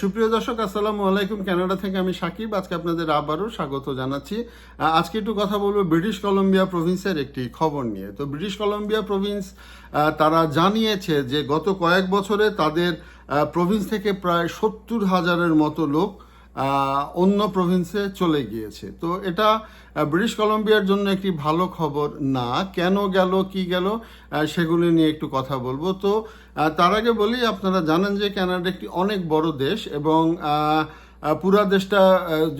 সুপ্রিয় দর্শক, আসসালামু আলাইকুম। কানাডা থেকে আমি সাকিব। আজকে আপনাদের আবারও স্বাগত জানাচ্ছি। আজকে একটু কথা বলব ব্রিটিশ কলম্বিয়া প্রভিন্সের একটি খবর নিয়ে। তো ব্রিটিশ কলম্বিয়া প্রভিন্স তারা জানিয়েছে যে গত কয়েক বছরে তাদের প্রভিন্স থেকে প্রায় সত্তর হাজারের মতো লোক অন্য প্রভিন্সে চলে গিয়েছে। তো এটা ব্রিটিশ কলম্বিয়ার জন্য একটি ভালো খবর না। কেন গেল, কি গেল সেগুলি নিয়ে একটু কথা বলব। তো তার আগে বলি, আপনারা জানেন যে কানাডা একটি অনেক বড় দেশ এবং পুরা দেশটা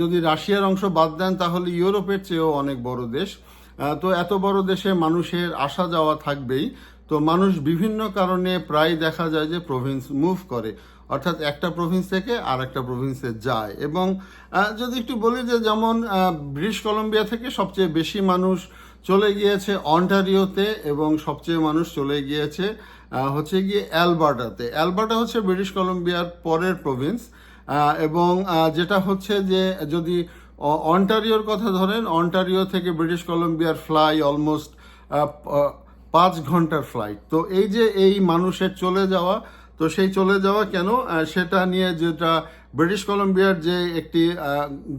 যদি রাশিয়ার অংশ বাদ দেন, তাহলে ইউরোপের চেয়েও অনেক বড় দেশ। তো এত বড় দেশে মানুষের আসা যাওয়া থাকবেই। তো মানুষ বিভিন্ন কারণে প্রায় দেখা যায় যে প্রভিন্স মুভ করে। অর্থাৎ একটা প্রভিন্স থেকে আর একটা প্রভিন্সে যায়। এবং যদি একটু বলি যে যেমন ব্রিটিশ কলম্বিয়া থেকে সবচেয়ে বেশি মানুষ চলে গিয়েছে অন্টারিওতে এবং সবচেয়ে মানুষ চলে গিয়েছে হচ্ছে গিয়ে অ্যালবার্টাতে অ্যালবার্টা হচ্ছে ব্রিটিশ কলম্বিয়ার পরের প্রভিন্স এবং যেটা হচ্ছে যে যদি অন্টারিওর কথা ধরেন অন্টারিও থেকে ব্রিটিশ কলম্বিয়ার ফ্লাই অলমোস্ট পাঁচ ঘণ্টার ফ্লাইট তো এই যে এই মানুষের চলে যাওয়া, তো সেই চলে যাওয়া কেন? সেটা নিয়ে যেটা ব্রিটিশ কলম্বিয়ার যে একটি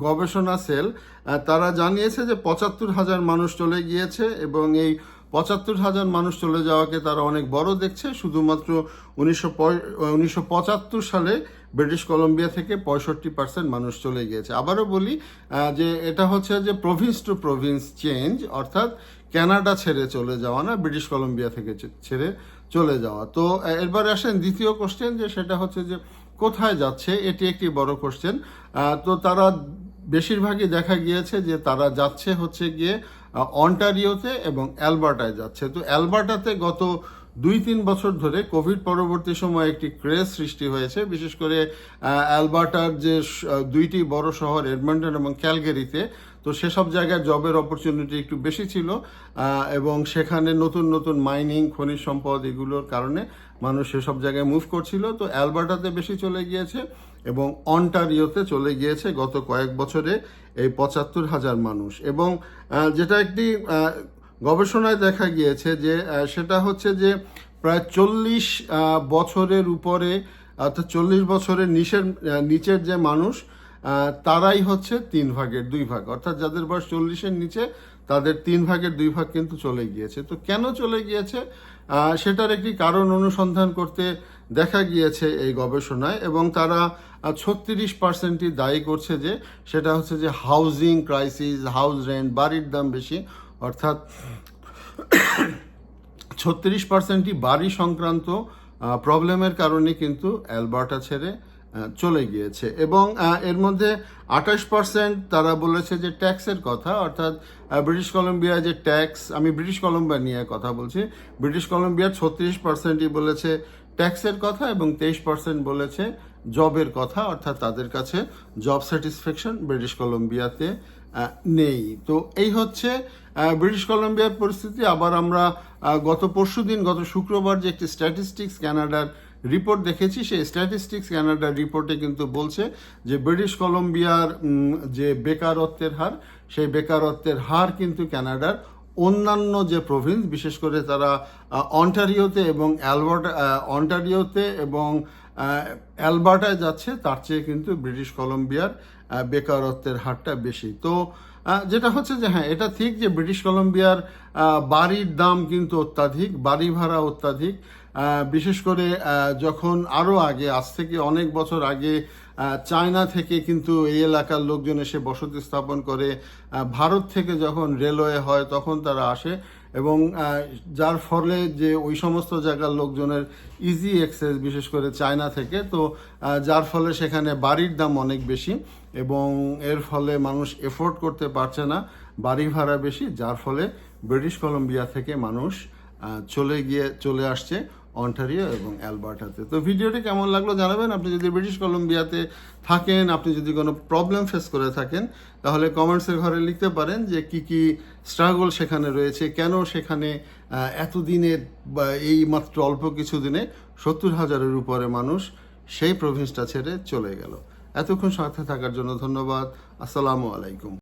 গবেষণা সেল তারা জানিয়েছে যে পঁচাত্তর হাজার মানুষ চলে গিয়েছে এবং এই পঁচাত্তর হাজার মানুষ চলে যাওয়াকে তারা অনেক বড় দেখছে। শুধুমাত্র উনিশশো উনিশশো সালে ব্রিটিশ কলম্বিয়া থেকে পঁয়ষট্টি পার্সেন্ট মানুষ চলে গিয়েছে। আবারও বলি যে এটা হচ্ছে যে প্রভিন্স টু প্রভিন্স চেঞ্জ অর্থাৎ ক্যানাডা ছেড়ে চলে যাওয়া না, ব্রিটিশ কলম্বিয়া থেকে ছেড়ে চলে যাওয়া। তো এরপরে আসেন দ্বিতীয় কোশ্চেন যে সেটা হচ্ছে যে কোথায় যাচ্ছে, এটি একটি বড় কোশ্চেন তো তারা বেশিরভাগই দেখা গিয়েছে যে তারা যাচ্ছে হচ্ছে গিয়ে অন্টারিওতে এবং অ্যালবার্টায় যাচ্ছে। তো অ্যালবার্টাতে গত দুই তিন বছর ধরে কোভিড পরবর্তী সময়ে একটি ক্রেজ সৃষ্টি হয়েছে। বিশেষ করে অ্যালবার্টার যে দুইটি বড় শহর, এডমন্টন এবং ক্যালগেরিতে, তো সেসব জায়গায় জবের অপরচুনিটি একটু বেশি ছিল এবং সেখানে নতুন নতুন মাইনিং খনিজ সম্পদ এগুলোর কারণে মানুষ সেসব জায়গায় মুভ করছিল। তো অ্যালবার্টাতে বেশি চলে গিয়েছে এবং অন্টারিওতে চলে গিয়েছে গত কয়েক বছরে এই পঁচাত্তর হাজার মানুষ। এবং যেটা একটি গবেষণায় দেখা গিয়েছে যে সেটা হচ্ছে যে প্রায় চল্লিশ বছরের উপরে, অর্থাৎ চল্লিশ বছরের নিচের নিচের যে মানুষ তারাই হচ্ছে তিন ভাগের দুই ভাগ। অর্থাৎ যাদের বয়স চল্লিশের নিচে, তাদের তিন ভাগের দুই ভাগ কিন্তু চলে গিয়েছে। তো কেন চলে গিয়েছে? সেটার একটি কারণ অনুসন্ধান করতে দেখা গিয়েছে এই গবেষণায় এবং তারা ছত্রিশ পার্সেন্টই দায়ী করছে যে, সেটা হচ্ছে যে হাউজিং ক্রাইসিস হাউস রেন্ট বাড়ির দাম বেশি অর্থাৎ ছত্রিশ পার্সেন্টই বাড়ি সংক্রান্ত প্রবলেমের কারণে কিন্তু অ্যালবার্টা ছেড়ে চলে গিয়েছে। এবং এর মধ্যে আঠাশ পার্সেন্ট তারা বলেছে যে ট্যাক্সের কথা, অর্থাৎ ব্রিটিশ কলম্বিয়া যে ট্যাক্স, আমি ব্রিটিশ কলম্বিয়া নিয়ে কথা বলছি, ব্রিটিশ কলম্বিয়ার ছত্রিশ পার্সেন্টই বলেছে ট্যাক্সের কথা এবং তেইশ পার্সেন্ট বলেছে জবের কথা, অর্থাৎ তাদের কাছে জব স্যাটিসফ্যাকশন ব্রিটিশ কলম্বিয়াতে নেই। তো এই হচ্ছে ব্রিটিশ কলম্বিয়ার পরিস্থিতি। আবার আমরা গত পরশু দিন, গত শুক্রবার যে একটি স্ট্যাটিস্টিক্স ক্যানাডার রিপোর্ট দেখেছি, সেই স্ট্যাটিস্টিক্স ক্যানাডার রিপোর্টে কিন্তু বলছে যে ব্রিটিশ কলম্বিয়ার যে বেকারত্বের হার, সেই বেকারত্বের হার কিন্তু কানাডার অন্যান্য যে প্রভিন্স বিশেষ করে তারা অন্টারিওতে এবং অ্যালবার্টা অন্টারিওতে এবং অ্যালবার্টায় যাচ্ছে, তার চেয়ে কিন্তু ব্রিটিশ কলম্বিয়ার বেকারত্বের হারটা বেশি। তো যেটা হচ্ছে যে হ্যাঁ এটা ঠিক যে ব্রিটিশ কলম্বিয়ার বাড়ির দাম কিন্তু অত্যাধিক, বাড়ি ভাড়া অত্যাধিক বিশেষ করে যখন আরও আগে, আজ থেকে অনেক বছর আগে চায়না থেকে কিন্তু এই এলাকার লোকজন এসে বসতি স্থাপন করে ভারত থেকে যখন রেলওয়ে হয় তখন তারা আসে এবং যার ফলে যে ওই সমস্ত জায়গার লোকজনের ইজি অ্যাক্সেস বিশেষ করে চায়না থেকে, তো যার ফলে সেখানে বাড়ির দাম অনেক বেশি এবং এর ফলে মানুষ এফোর্ড করতে পারছে না বাড়ি ভাড়া বেশি, যার ফলে ব্রিটিশ কলম্বিয়া থেকে মানুষ চলে গিয়ে, চলে আসছে। অন্টারিও এবং অ্যালবার্টাতে। তো ভিডিওটি কেমন লাগল জানাবেন। আপনি যদি ব্রিটিশ কলম্বিয়াতে থাকেন, আপনি যদি কোনো প্রবলেম ফেস করে থাকেন, তাহলে কমেন্টসের ঘরে লিখতে পারেন যে কি কি স্ট্রাগল সেখানে রয়েছে, কেন সেখানে বা এই মাত্র অল্প কিছু দিনে সত্তর হাজারের উপরে মানুষ সেই প্রভিন্সটা ছেড়ে চলে গেল। এতক্ষণ সাথে থাকার জন্য ধন্যবাদ। আসসালামু আলাইকুম।